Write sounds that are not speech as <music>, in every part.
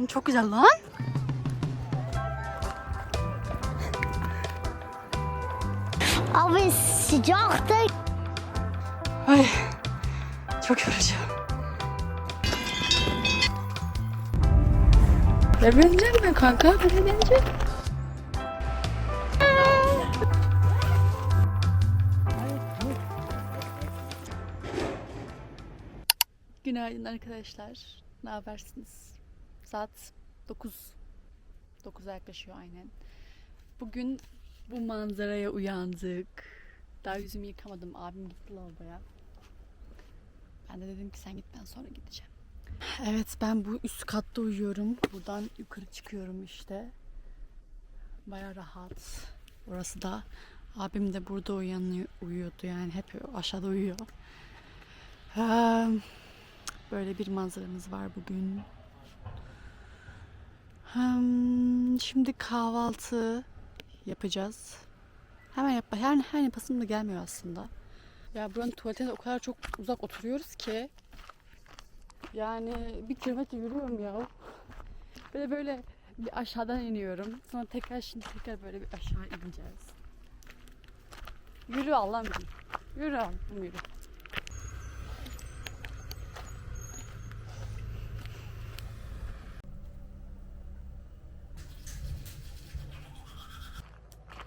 Oğlum çok güzel lan. Abi sıcaktı. Ay çok yorucu. Evlenecek mi kanka? Evlenecek. Günaydın arkadaşlar. Ne habersiniz? Saat 9. 9'a yaklaşıyor aynen. Bugün bu manzaraya uyandık. Daha yüzümü yıkamadım. Abim gitti lavaboya. Ben de dedim ki sen git ben sonra gideceğim. Evet ben bu üst katta uyuyorum. Buradan yukarı çıkıyorum işte. Baya rahat. Orası da abim de burada uyanıyor, uyuyordu yani hep aşağıda uyuyor. Böyle bir manzaramız var bugün. Hmm, Şimdi kahvaltı yapacağız. Hemen yap. Her, her yapasım da gelmiyor aslında. Ya buranın tuvaletine o kadar çok uzak oturuyoruz ki. Yani bir kilometre yürüyorum ya. Böyle böyle bir aşağıdan iniyorum. Sonra tekrar şimdi tekrar böyle bir aşağı ineceğiz. Yürü Allah'ım yürü. Allah'ım yürü.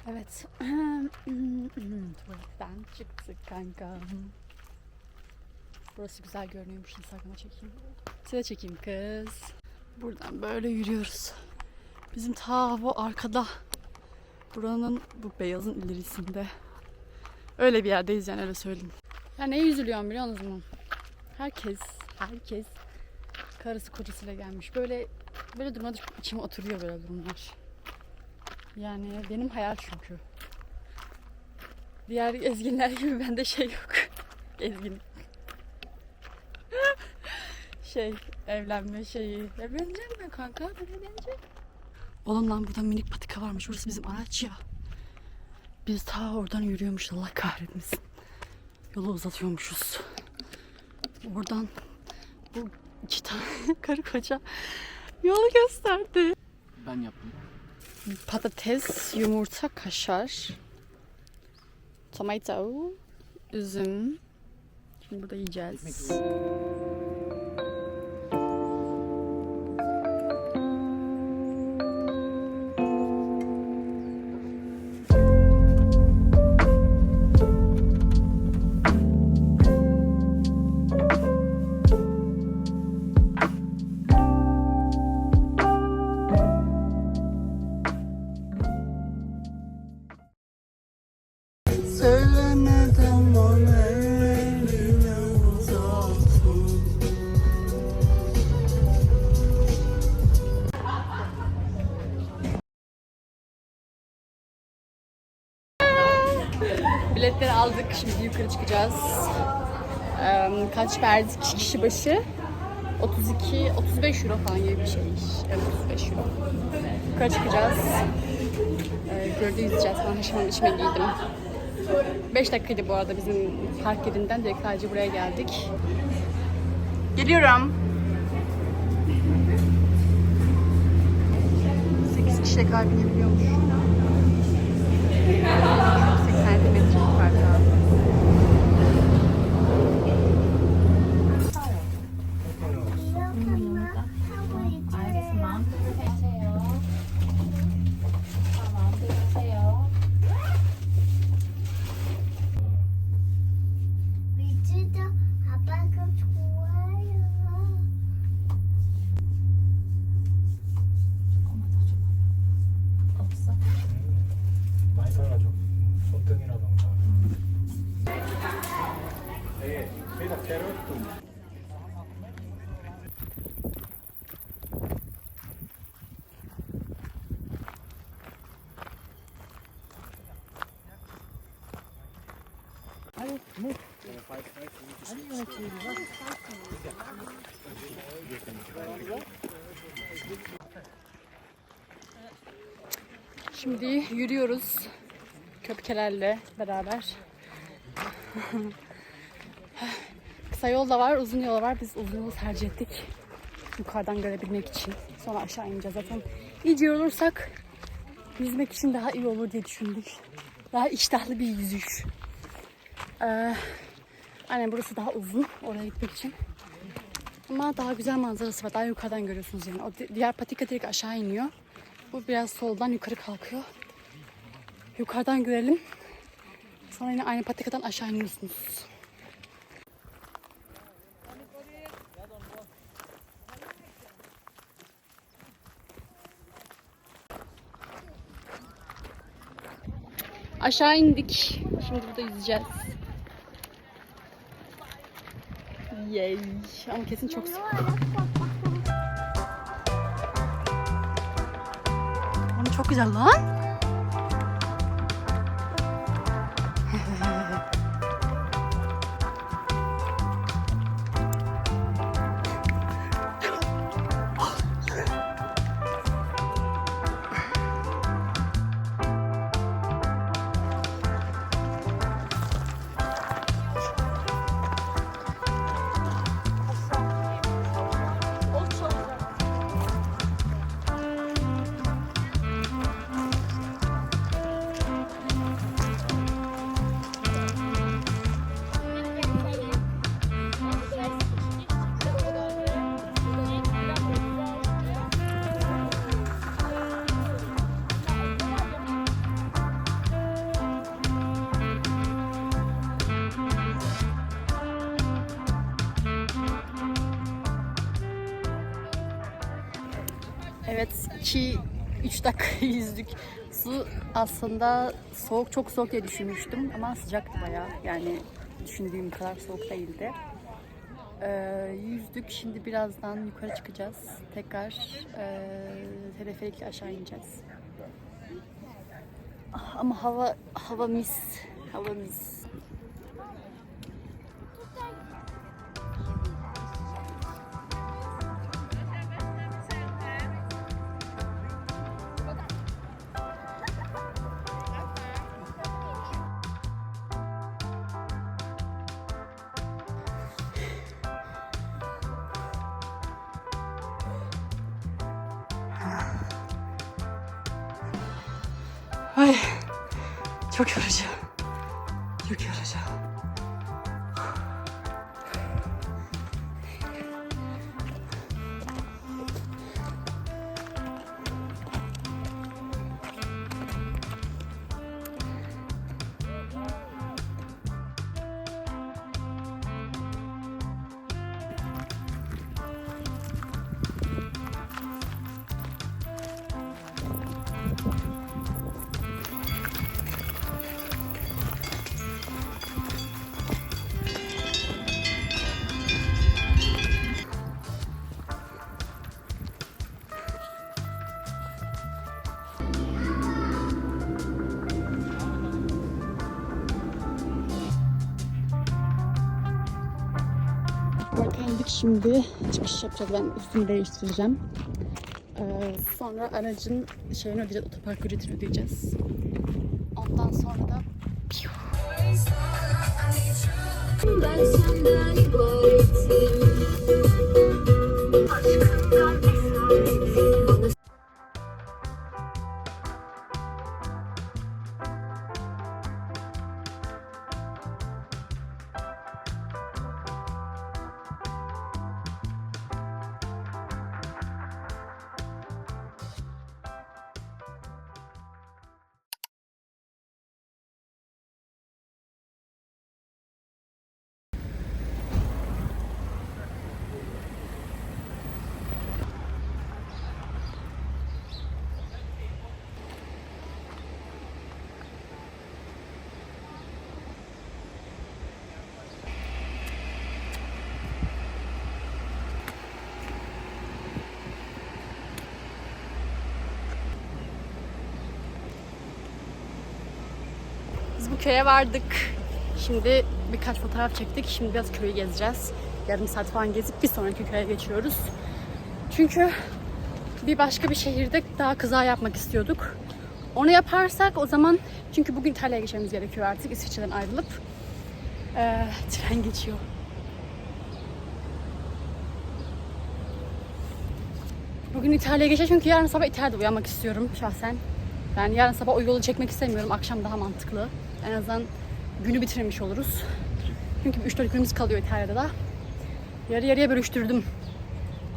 Evet. <clears throat> Tuvaletten çıktık kanka. Burası güzel görünüyormuş. Instagram'a çekeyim. Size çekeyim kız. Buradan böyle yürüyoruz. Bizim ta bu arkada. Buranın bu beyazın ilerisinde. Öyle bir yerdeyiz yani öyle söyleyeyim. Ya neye üzülüyorum biliyor musunuz mu? Herkes, herkes karısı kocasıyla gelmiş. Böyle böyle durumda içime oturuyor böyle durumlar. Yani benim hayal çünkü. Diğer ezginler gibi <laughs> bende şey yok. Ezgin. <laughs> şey, evlenme şeyi. Evlenecek mi kanka? Evlenecek. Oğlum lan burada minik patika varmış. Burası bizim araç ya. Biz ta oradan yürüyormuş Allah kahretmesin. Yolu uzatıyormuşuz. Oradan bu iki tane <laughs> karı koca yolu gösterdi. Ben yaptım. Patates, yumurta, kaşar, tomato, üzüm. Şimdi burada yiyeceğiz. Aldık. Şimdi yukarı çıkacağız. Kaç verdik kişi başı? 32, 35 euro falan gibi bir şey. Evet 35 euro. Yukarı çıkacağız. Ee, yüzeceğiz. Ben haşımın içime giydim. 5 dakikaydı bu arada bizim park yerinden. Direkt sadece buraya geldik. Geliyorum. 8 kişiye kadar binebiliyormuş. Şimdi yürüyoruz köpkelerle beraber. Kısa yol da var, uzun yol da var. Biz uzun yolu tercih ettik. Yukarıdan görebilmek için. Sonra aşağı ineceğiz zaten. İyice yorulursak yüzmek için daha iyi olur diye düşündük. Daha iştahlı bir yüzüş. Ee, aynen burası daha uzun oraya gitmek için. Ama daha güzel manzarası var. Daha yukarıdan görüyorsunuz yani. O di- diğer patika direkt aşağı iniyor. Bu biraz soldan yukarı kalkıyor. Yukarıdan görelim. Sonra yine aynı patikadan aşağı iniyorsunuz. Aşağı indik. Şimdi burada yüzeceğiz. Yay. Ama kesin çok sık. Ama çok güzel lan. 3 dakika <laughs> yüzdük. Su aslında soğuk çok soğuk diye düşünmüştüm ama sıcaktı bayağı. Yani düşündüğüm kadar soğuk değildi. Ee, yüzdük. Şimdi birazdan yukarı çıkacağız. Tekrar e, teleferikle aşağı ineceğiz. Ah, Ama hava hava mis. Hava mis. Ay çok yorucu. Şimdi çıkış yapacağız. Ben üstümü değiştireceğim. Ee, sonra aracın şeyini ödeyeceğiz. Otopark ücretini ödeyeceğiz. Ondan sonra da Ben senden ibaretim köye vardık. Şimdi birkaç fotoğraf çektik. Şimdi biraz köyü gezeceğiz. Yarım saat falan gezip bir sonraki köye geçiyoruz. Çünkü bir başka bir şehirde daha kıza yapmak istiyorduk. Onu yaparsak o zaman çünkü bugün İtalya'ya geçmemiz gerekiyor artık İsviçre'den ayrılıp. Ee, tren geçiyor. Bugün İtalya'ya geçeceğim çünkü yarın sabah İtalya'da uyanmak istiyorum şahsen. Yani yarın sabah o yolu çekmek istemiyorum. Akşam daha mantıklı. En azından günü bitirmiş oluruz. Çünkü 3-4 günümüz kalıyor İtalya'da da. Yarı yarıya bölüştürdüm.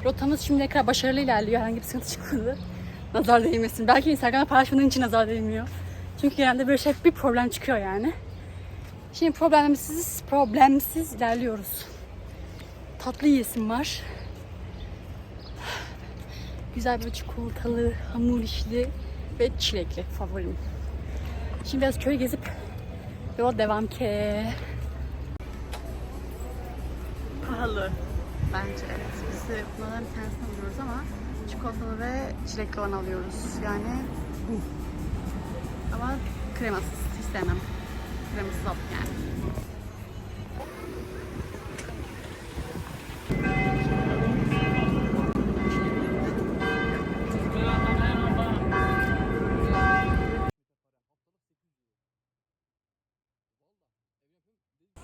Rotamız şimdiye kadar başarılı ilerliyor. Herhangi bir sıkıntı çıkmadı. Nazar değmesin. Belki Instagram'da paylaşmadığın için nazar değmiyor. Çünkü genelde böyle şey bir problem çıkıyor yani. Şimdi problemsiz, problemsiz ilerliyoruz. Tatlı yiyesim var. Güzel böyle çikolatalı, hamur işli ve çilekli favorim. Şimdi biraz köyü gezip yola devam ki. Pahalı bence. Biz de bunlardan bir tanesini alıyoruz ama çikolatalı ve çilekli olan alıyoruz. Yani bu. Ama kremasız hiç sevmem. Kremasız yani.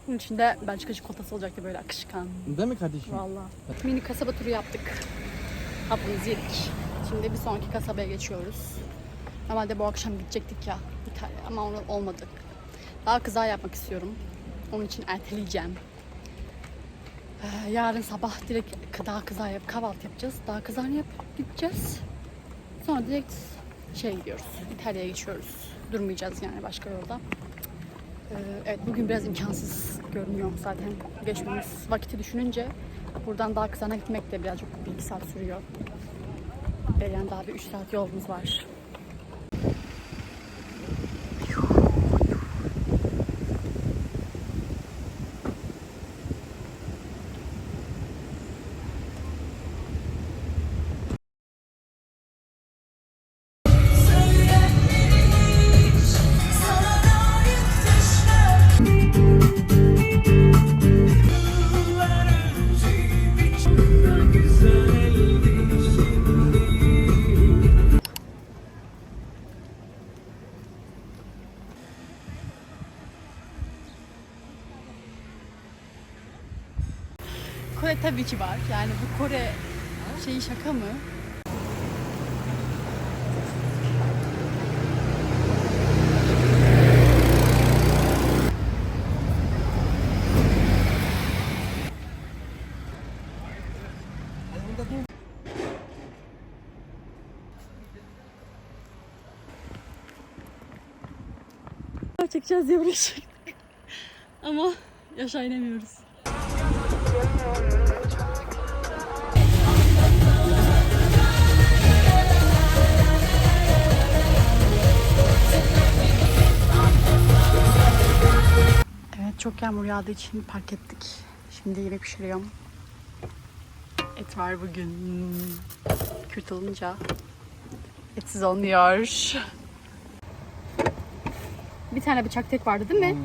Bunun içinde Belçika çikolatası olacaktı böyle akışkan. Değil mi kardeşim? Valla. Mini kasaba turu yaptık. Hapımızı yedik. Şimdi bir sonraki kasabaya geçiyoruz. Normalde bu akşam gidecektik ya İtalya ama onu olmadı. Daha kıza yapmak istiyorum. Onun için erteleyeceğim. Ee, yarın sabah direkt daha kıza yap kahvaltı yapacağız. Daha kızarını yap gideceğiz. Sonra direkt şey gidiyoruz. İtalya'ya geçiyoruz. Durmayacağız yani başka yolda. Ee, evet bugün biraz imkansız görünüyor zaten geçmemiz. Vakiti düşününce buradan daha kızana gitmek de birazcık bir iki saat sürüyor. Yani daha bir üç saat yolumuz var. Kore tabii ki var. Yani bu Kore şeyi şaka mı? Çekeceğiz diye çektik. Ama aşağı inemiyoruz. Çok yağmur yağdığı için park ettik. Şimdi yemek pişiriyorum. Et var bugün. Kürt olunca etsiz olmuyor. Bir tane bıçak tek vardı değil mi?